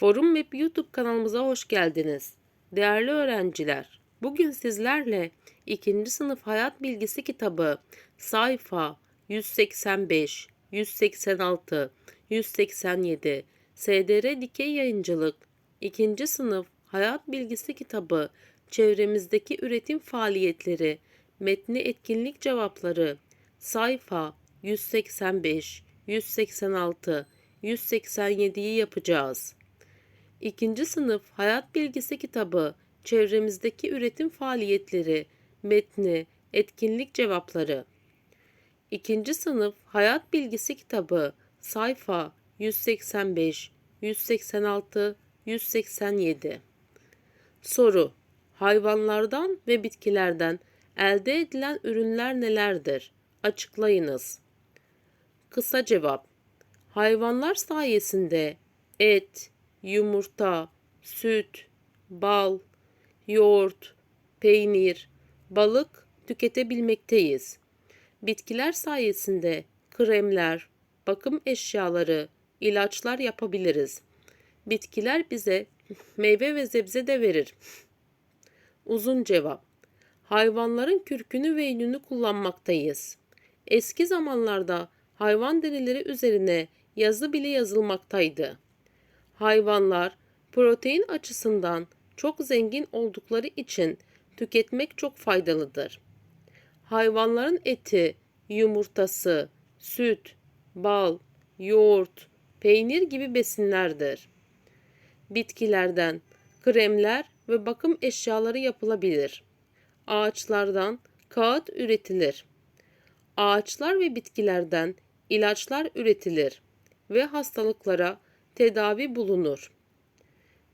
Forum Map YouTube kanalımıza hoş geldiniz. Değerli öğrenciler, bugün sizlerle 2. sınıf hayat bilgisi kitabı sayfa 185, 186, 187, SDR Dikey Yayıncılık 2. sınıf hayat bilgisi kitabı çevremizdeki üretim faaliyetleri, metni etkinlik cevapları sayfa 185, 186, 187'yi yapacağız. İkinci sınıf hayat bilgisi kitabı çevremizdeki üretim faaliyetleri, metni, etkinlik cevapları. İkinci sınıf hayat bilgisi kitabı sayfa 185, 186, 187. Soru: Hayvanlardan ve bitkilerden elde edilen ürünler nelerdir? Açıklayınız. Kısa cevap: Hayvanlar sayesinde et, yumurta, süt, bal, yoğurt, peynir, balık tüketebilmekteyiz. Bitkiler sayesinde kremler, bakım eşyaları, ilaçlar yapabiliriz. Bitkiler bize meyve ve sebze de verir. Uzun cevap. Hayvanların kürkünü ve yününü kullanmaktayız. Eski zamanlarda hayvan derileri üzerine yazı bile yazılmaktaydı. Hayvanlar protein açısından çok zengin oldukları için tüketmek çok faydalıdır. Hayvanların eti, yumurtası, süt, bal, yoğurt, peynir gibi besinlerdir. Bitkilerden kremler ve bakım eşyaları yapılabilir. Ağaçlardan kağıt üretilir. Ağaçlar ve bitkilerden ilaçlar üretilir ve hastalıklara tedavi bulunur.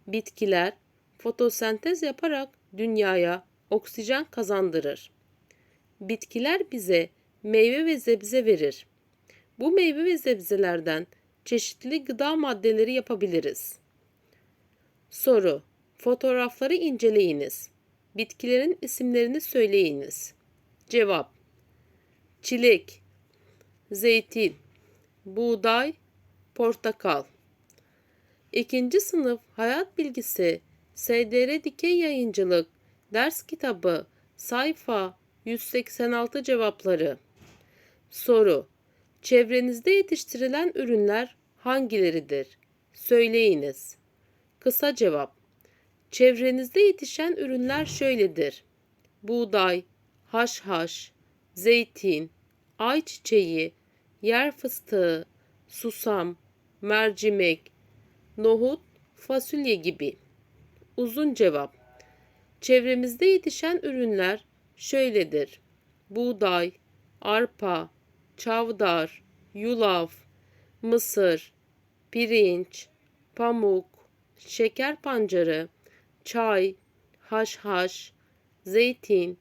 Bitkiler fotosentez yaparak dünyaya oksijen kazandırır. Bitkiler bize meyve ve sebze verir. Bu meyve ve sebzelerden çeşitli gıda maddeleri yapabiliriz. Soru: Fotoğrafları inceleyiniz. Bitkilerin isimlerini söyleyiniz. Cevap: Çilek, zeytin, buğday, portakal. İkinci sınıf hayat bilgisi SDR Dikey Yayıncılık ders kitabı sayfa 186 cevapları. Soru: Çevrenizde yetiştirilen ürünler hangileridir? Söyleyiniz. Kısa cevap: Çevrenizde yetişen ürünler şöyledir. Buğday, haşhaş, zeytin, ayçiçeği, yer fıstığı, susam, mercimek, nohut, fasulye gibi. Uzun cevap. Çevremizde yetişen ürünler şöyledir. Buğday, arpa, çavdar, yulaf, mısır, pirinç, pamuk, şeker pancarı, çay, haşhaş, zeytin,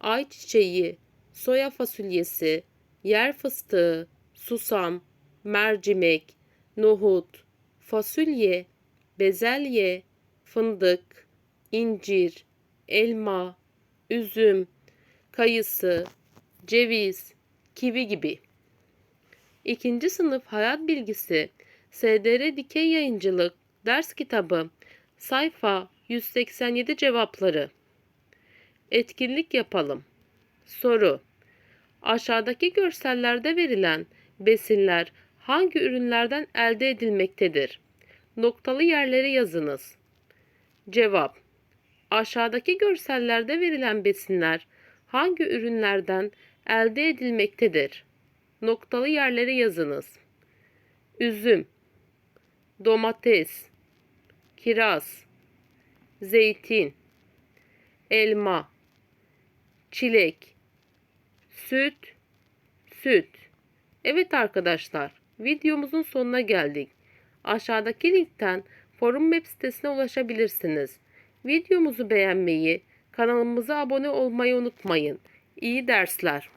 ayçiçeği, soya fasulyesi, yer fıstığı, susam, mercimek, nohut, fasulye, bezelye, fındık, incir, elma, üzüm, kayısı, ceviz, kivi gibi. İkinci sınıf hayat bilgisi SDR Dikey Yayıncılık ders kitabı sayfa 187 cevapları. Etkinlik yapalım. Soru Aşağıdaki görsellerde verilen besinler hangi ürünlerden elde edilmektedir? Noktalı yerleri yazınız. Cevap Aşağıdaki görsellerde verilen besinler hangi ürünlerden elde edilmektedir? Noktalı yerleri yazınız. Üzüm, domates, kiraz, zeytin, elma, çilek, süt, süt. Evet arkadaşlar, videomuzun sonuna geldik. Aşağıdaki linkten forum web sitesine ulaşabilirsiniz. Videomuzu beğenmeyi, kanalımıza abone olmayı unutmayın. İyi dersler.